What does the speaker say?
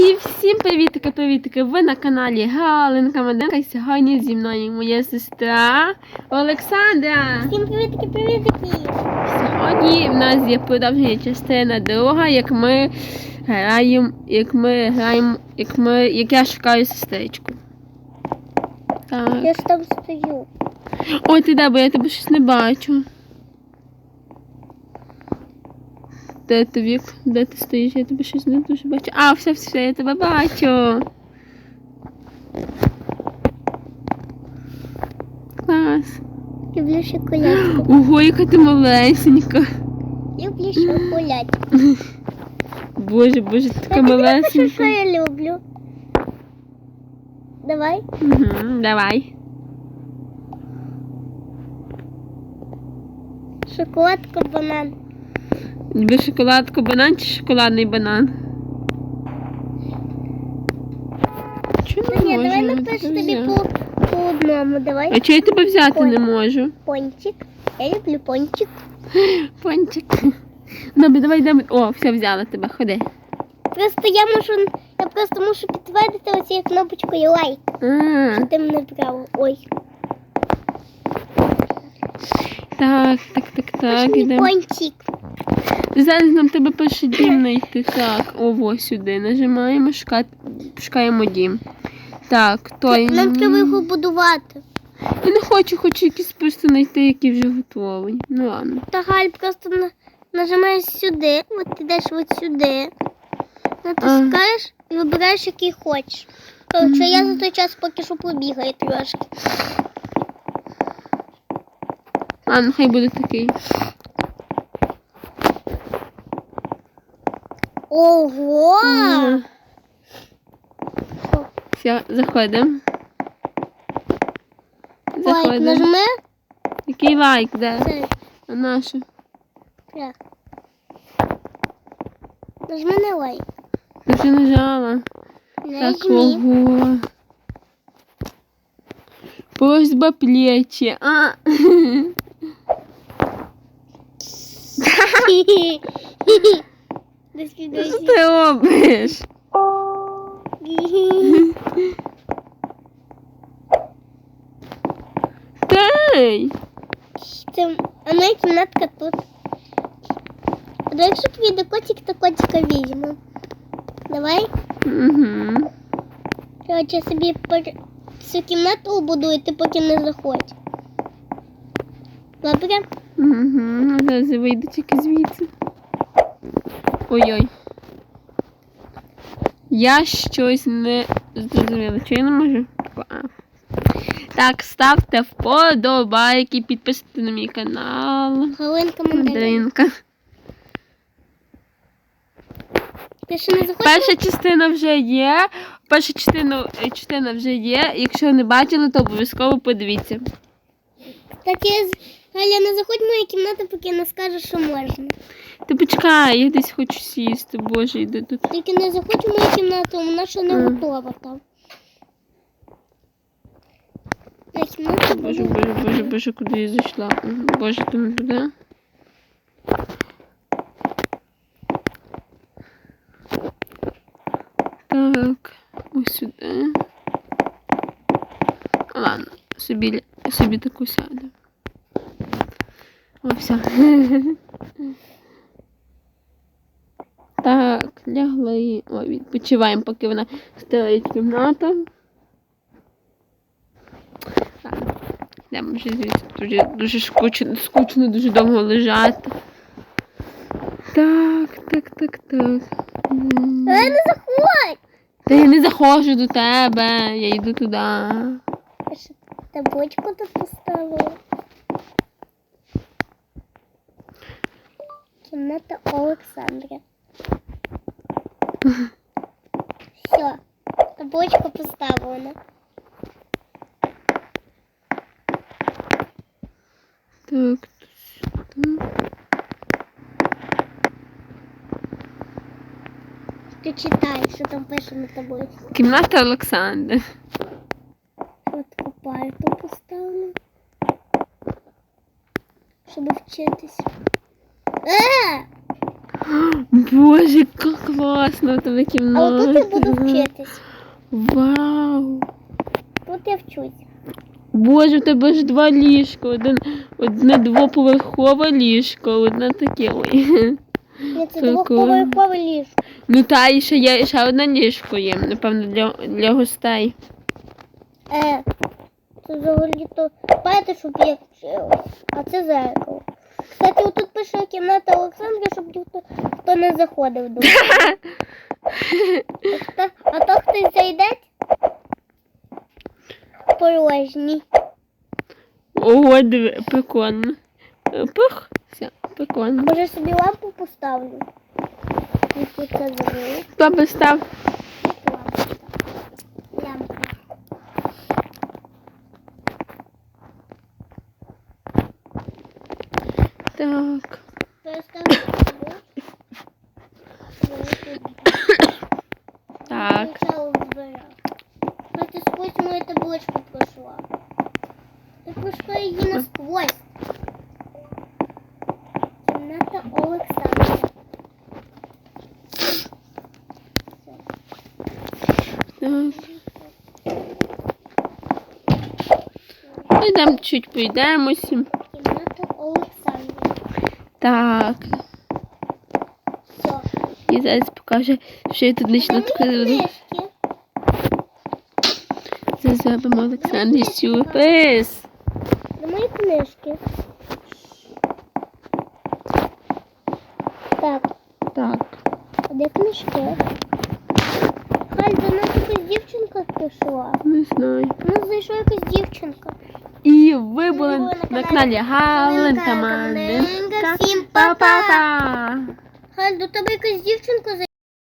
І всім привітики! Ви на каналі Галинка Маденка. І сьогодні зі мною моя сестра Олександра. Всім привітки, привітки! Сьогодні в нас є продовження частина друга, як ми граємо, як ми граємо, як ми, як я шукаю сестричку. Так. Я ж там стою. Ой, ти де, бо я тебе щось не бачу. Де ти вік? Де ти стоїш? Я тебе щось не дуже бачу. А, все, все, я тебе бачу. Клас. Люблю шоколадку. Ого, яка ти малесенька. Люблю шоколадку. Боже, боже, ти така Я тобі що малесенька. я люблю. Давай. Угу, давай. Шоколадка, банан. Любиш шоколадку банан чи шоколадний банан? Ні, не давай можу напишу тебе тобі по, по одному. Давай. А чого я тебе взяти не можу? Пончик. Я люблю пончик. Пончик. Добре, давай йдемо. О, все, взяла тебе, ходи. Просто я можу, я просто мушу підтвердити оцією кнопочкою лайк. А, Що ти мене брав. Ой. Так, так, так, так, ідемо. пончик. Зараз нам тебе перший дім знайти. Так, ого, сюди. Нажимаємо, шукати, шукаємо дім. Так, той. Нам треба його будувати. Я не хочу, хочу якийсь просто знайти, який вже готовий. Ну ладно. Та Галь просто на, нажимаєш сюди, от ідеш от сюди, натискаєш і вибираєш, який хочеш. Коротше, я за той час поки що побігаю трошки. Ладно, хай буде такий. Ого! Ага. Все, заходимо. Лайк Заходимо. нажми. Який лайк, де? Це, А наше? прям. Нажми на лайк. Ти вже нажала. Так, Нажми. ого. Просьба плечи. А. До Що свидания. ти робиш? Тай! Це, а моя кімнатка тут. Якщо прийде котик, то котика візьму. Давай. Угу. Короче, собі пер- всю кімнату убудую, ти поки не заходь. Добре? Угу. Зараз вийду тільки звідси. Ой-ой. Я щось не зрозуміла. Чи я не можу? Так, ставте вподобайки, підписуйтесь на мій канал. Галинка мандарин. Мандаринка. Перша частина вже є. Перша частина, е, частина вже є. Якщо не бачили, то обов'язково подивіться. Так я Галя, не заходь в мою кімнату, поки не скажеш, що можна. Ти почекай, я десь хочу сісти. Боже, йди тут. Тільки не заходь в мою кімнату, вона ще не Мгм. готова там. На кімнату Боже, буду. боже, боже, боже, куди я зайшла? Мгм. Боже, не туди. Так, ось сюди. Ладно, собі, собі таку сяду. О, все. Так, лягли. Ой, відпочиваємо, поки вона стелить кімнату. Так. Йдемо вже звідси. Дуже, дуже скучно, скучно, дуже довго лежати. Так, так, так, так. Галя, не заходь! Та я не заходжу до тебе, я йду туди. Я ще Табличку тут поставила. Кімната Олександра. Все, табличка поставлена. Так. Ти читай, що там пише на таблиці. Кімната Олександра. От то поставлю. Щоб вчитись. Боже, як класно в тебе Але тут я буду вчитись. Вау. Тут я вчусь. Боже, у тебе ж два ліжка. Один, одне двоповерхове ліжко, одне таке. Ой. Це Прикольно. двохповерхове ліжко. Ну та і ще є ще одне ліжко є, напевно, для, для гостей. Е, це взагалі то пам'ятаєте, щоб я вчила. А це зеркало. Кстати, отут пише кімната Олександра, щоб ніхто хто не заходив до. А то, а то хтось зайде порожній. Ого, диви, прикольно. Е, Пух, все, прикольно. Може собі лампу поставлю? Це? Хто би став? Лампу. Так. Переставлю сюди. Так. Почала вбирати. Кстати, сквозь мою табличку пройшла. Я пройшла її насквозь. Кімната Олександра. Так. Йдемо чуть пройдемося. Так. Все. І зараз покаже, що я тут відкривати. книжки? Це зробимо Олександрі сюрприз. Де мої книжки? Так, Так. а де книжки? Халь, до нас якась дівчинка прийшла. Не знаю. У нас зайшла якась дівчинка. І ви були на на каналі Мандинка. Галенка. Всім Па-па-па! До тебе якась дівчинка зайшла.